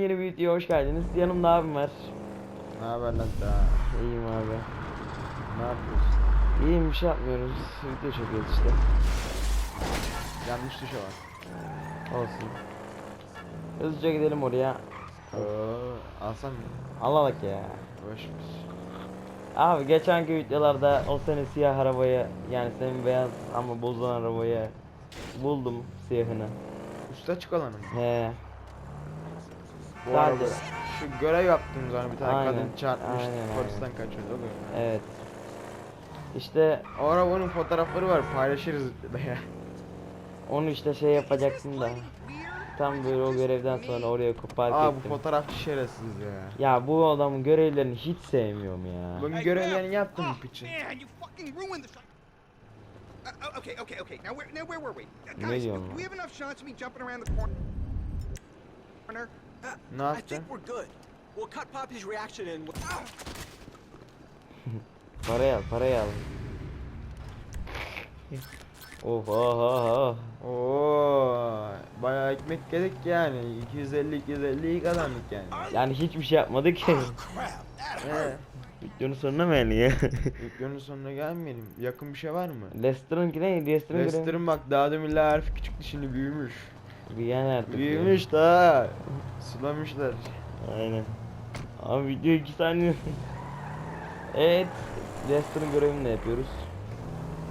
yeni bir videoya hoş geldiniz. Yanımda abim var. Ne haber lan daha? İyiyim abi. Ne yapıyorsun? İyiyim bir şey yapmıyoruz. Video çekiyoruz işte. Yanlış tuşa var. Olsun. Hızlıca gidelim oraya. Oo, alsam mı? Allah ya. Boşmuş. Abi geçenki videolarda o senin siyah arabayı yani senin beyaz ama bozulan arabayı buldum siyahını. Usta çıkalanım. He. Bu araba şu görev yaptığım zaman bir tane Aynen, kadın çarpmış aynen, polisten kaçıyordu o görev. Evet. İşte O arabanın fotoğrafları var paylaşırız ya. onu işte şey yapacaksın da. Tam böyle o görevden sonra oraya park Aa bu ettim. fotoğrafçı şerefsiz ya. Ya bu adamın görevlerini hiç sevmiyorum ya. Ben görevlerini yaptım bu piçin. Man, you fucking ruined the shot. Uh, uh, okay, okay, okay. Now where, now where were we? Uh, Ne guys, diyorsun do lan? we have enough shots of me jumping around the corner? corner? Ne I yapacaksın? think we're good. We'll cut Poppy's reaction and we'll... Parayı al, parayı al. Of oh oh oh. Oo, bayağı ekmek yedik yani. 250 250 iyi kazandık yani. Yani hiçbir şey yapmadık ki. Crap, that Ee, Videonun sonuna mı yani ya? videonun sonuna gelmeyelim. Yakın bir şey var mı? Leicester'ın ne? Leicester'ın görevi. Leicester'ın bak daha demin harfi küçüktü şimdi büyümüş. Büyüyen artık. Büyümüş daha. Sulamışlar. Aynen. Abi video 2 saniye. evet. Leicester'ın görevini de yapıyoruz.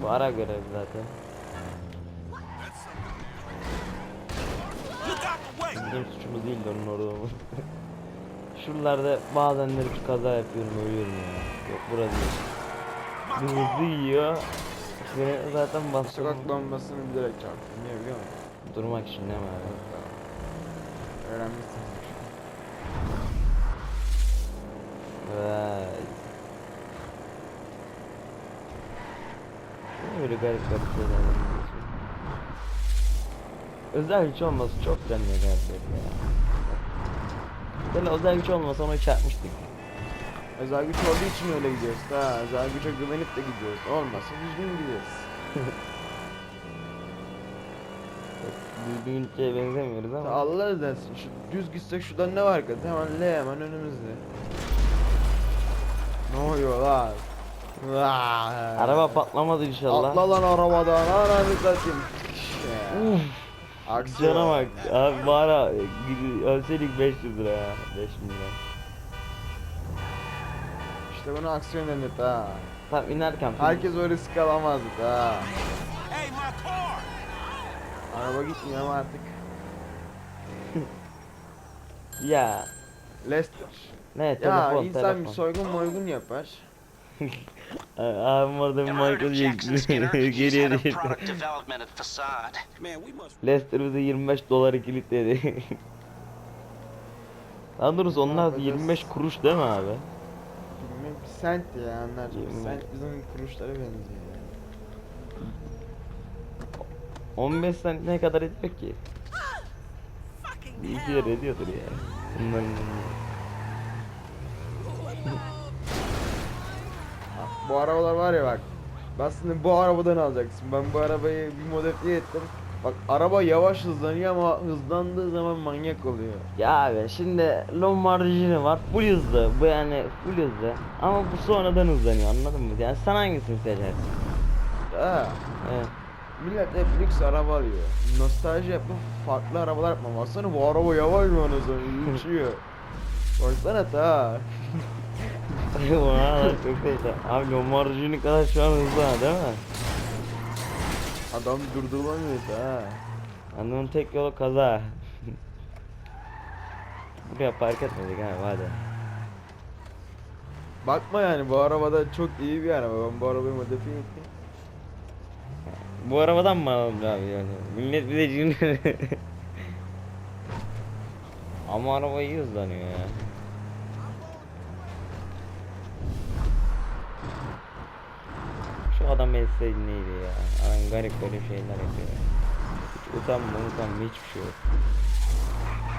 Bu ara görev zaten. Bizim suçumuz değil de onun orada olması. Şuralarda bazenleri bir kaza yapıyorum ölüyorum ya. Yok burası değil. Hızlı yiyor. Freni zaten bastım. Sokak lambasını bilerek çarptım. Niye biliyor musun? Durmak için değil mi abi? Öğrenmişsin. Vay. Böyle garip garip şeyler? Özel güç olması çok canlı garip ya. Böyle özel güç olmasa onu çarpmıştık. Özel güç olduğu için öyle gidiyoruz. Ha, özel güce güvenip de gidiyoruz. Olmasa düzgün gidiyoruz. Düzgün ülkeye benzemiyoruz ama. Allah edersin. Şu düz gitsek şuradan ne var ki? Hemen L hemen önümüzde. Ne oluyor lan? Araba patlamadı inşallah. Atla lan arabadan ananı satayım. Uf, Aksiyon. Cana bak abi bana ölseydik 500 lira ya 5 milyon. İşte bunu aksiyon denir ha. Tam inerken Herkes o risk alamazdı ha. Hey, my car! Araba gitmiyor ama artık. Ya Leicester. ne Ya telefon insan telefon. bir soygun moygun yapar. Abim orada bir Michael Jackson geriye değil. product development at Facade. Man, we must... Leicester bize 25 doları kilitledi. Daha doğrusu onlar yapacağız? 25 kuruş değil mi abi? Bilmem bir sent ya anlar. Yirmi. Sent bizim kuruşlara benziyor. Ya. 15 cent ne kadar ediyor ki? Bir iki lira ediyordur ya. Bunların Bu arabalar var ya bak. Aslında bu arabadan alacaksın. Ben bu arabayı bir modifiye ettim. Bak araba yavaş hızlanıyor ama hızlandığı zaman manyak oluyor. Ya abi şimdi Lombardini var full hızlı bu yani full hızlı ama bu sonradan hızlanıyor anladın mı? Yani sen hangisini seçersin? Ha. Evet. Millet hep lüks araba alıyor. Nostalji yapıp farklı arabalar yapmam. Baksana bu araba yavaş mı anasını uçuyor. Baksana ta. Vay çok güzel. Abi Lombardini kadar şu an hızlı ha değil mi? Adam durdurulamıyor ta. Anlamın tek yolu kaza. Buraya park etmedik ha hadi. Bakma yani bu arabada çok iyi bir araba. Ben bu arabayı modifiye ettim. Bu arabadan mı alalım abi yani? Millet bize cin. Ama araba iyi hızlanıyor ya. Şu adam etseydi neydi ya? Adam garip garip şeyler yapıyor. Hiç utanma utanma hiçbir şey yok.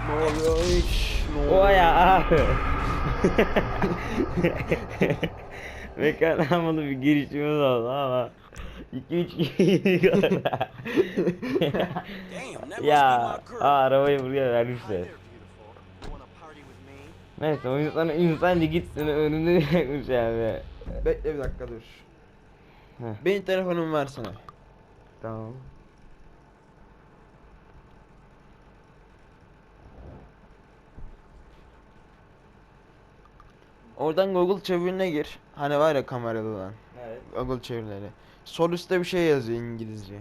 Ne oluyor hiç? Ne oluyor? O ya abi. Mekan almalı bir girişimiz oldu ama 2-3 Damn, that must Ya aa, arabayı buraya vermişler. Neyse o insan insan gitsin önünde yakmış abi. Bekle bir dakika dur. Heh. Benim telefonumu versene. Tamam. Oradan Google çevirine gir. Hani var ya kamerada olan. Evet. Google çevirileri. Sol üstte bir şey yazıyor İngilizce.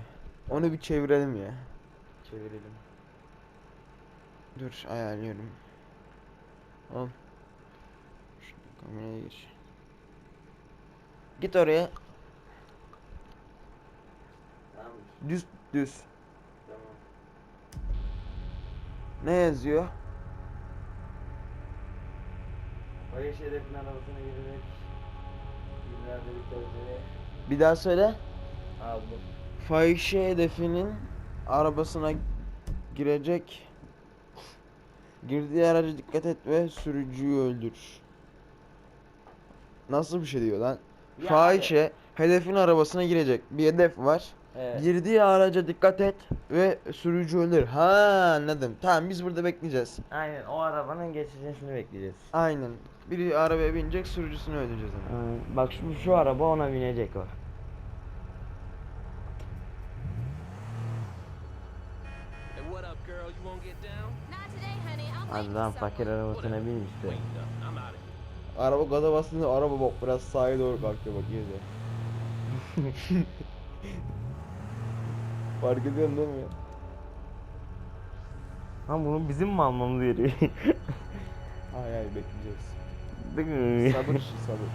Onu bir çevirelim ya. Çevirelim. Dur ayarlıyorum. Al. Şu kameraya gir. Git oraya. Tamam. Düz düz. Tamam. Ne yazıyor? Bayış hedefin arabasına girerek bir tezgahı Bir daha söyle. aldım. Fahişe hedefinin arabasına girecek. Girdiği araca dikkat et ve sürücüyü öldür. Nasıl bir şey diyor lan? Ya Fahişe hedefin arabasına girecek. Bir hedef var. Evet. Girdiği araca dikkat et ve sürücü ölür. Ha anladım. Tamam biz burada bekleyeceğiz. Aynen o arabanın geçişini bekleyeceğiz. Aynen. Biri arabaya binecek sürücüsünü öldüreceğiz ama. Aynen. Bak şu, şu araba ona binecek o. For fakir arabasına bin işte. Araba gaza bastığında araba bak biraz sağa doğru kalkıyor bak yine de. Fark ediyorsun değil mi? Lan bunu bizim mi almamız gerekiyor? Hayır hayır bekleyeceğiz. Değil mi? Sabır sabır.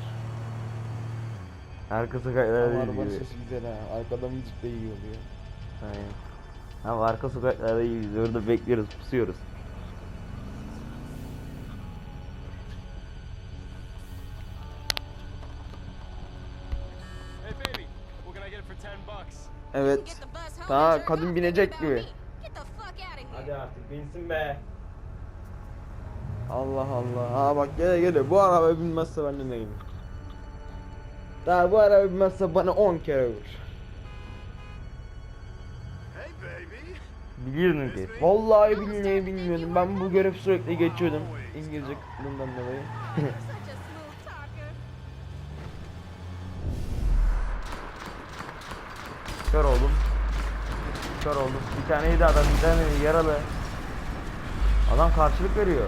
Arka sokaklarda Ama arabanın sesi güzel ha. Arkadan müzik de iyi oluyor. Aynen. Abi arka sokaklarda iyiyiz. Orada bekliyoruz, pusuyoruz. Hey, baby, what can I get it for 10 bucks? Evet. Daha kadın binecek gibi. here. artık binsin be. Allah Allah. Ha bak gele gele. Bu araba binmezse ben de neyim? Daha bu araba binmezse bana 10 kere vur. Hey, baby. Biliyordun ki. Vallahi billahi bilmiyordum. Ben bu görev sürekli geçiyordum. İngilizce kısmından dolayı. Kör oldum. Kör oldum. Bir taneydi adam, bir tane yaralı. Adam karşılık veriyor.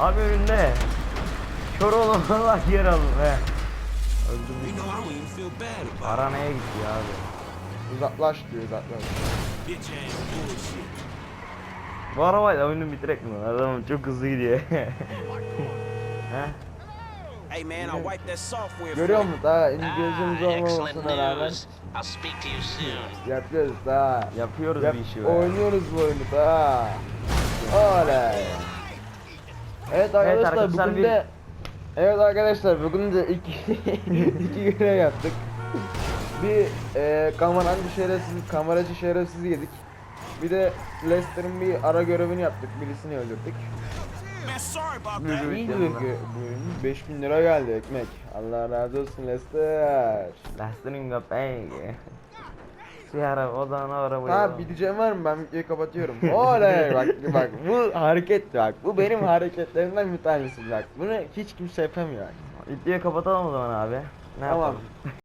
Abi önünde. Kör oğlum Allah yaralı be. İt. Aranaya gitti abi. Uzaklaş diyor uzaklaş. Bu arabayla oyunu bitirek mi? Adam çok hızlı gidiyor. He? Hey, man, I wiped that software Görüyor musun? Daha Ah, İngilizcemiz excellent olmamasına rağmen news. I'll speak to you soon. yapıyoruz daha. Yapıyoruz Yap, bir işi be. oynuyoruz bu oyunu daha. Oley. Evet arkadaşlar, arkadaşlar, bugün bir- de Evet arkadaşlar bugün de iki iki görev yaptık. Bir e, kameracı şerefsiz, kameracı şerefsiz yedik. Bir de Lester'ın bir ara görevini yaptık. Birisini öldürdük. Man, sorry about Müdür- that. İyi yanına. ki bu oyun 5000 lira geldi ekmek. Allah razı olsun Lester. Lasting köpeği. Bir ara o zaman o arabayı. Ha bir diyeceğim var mı? Ben videoyu kapatıyorum. Oley bak bak bu hareket bak. Bu benim hareketlerimden bir tanesi bak. Bunu hiç kimse yapamıyor. İddiayı kapatalım o zaman abi. Ne Tamam. yapalım?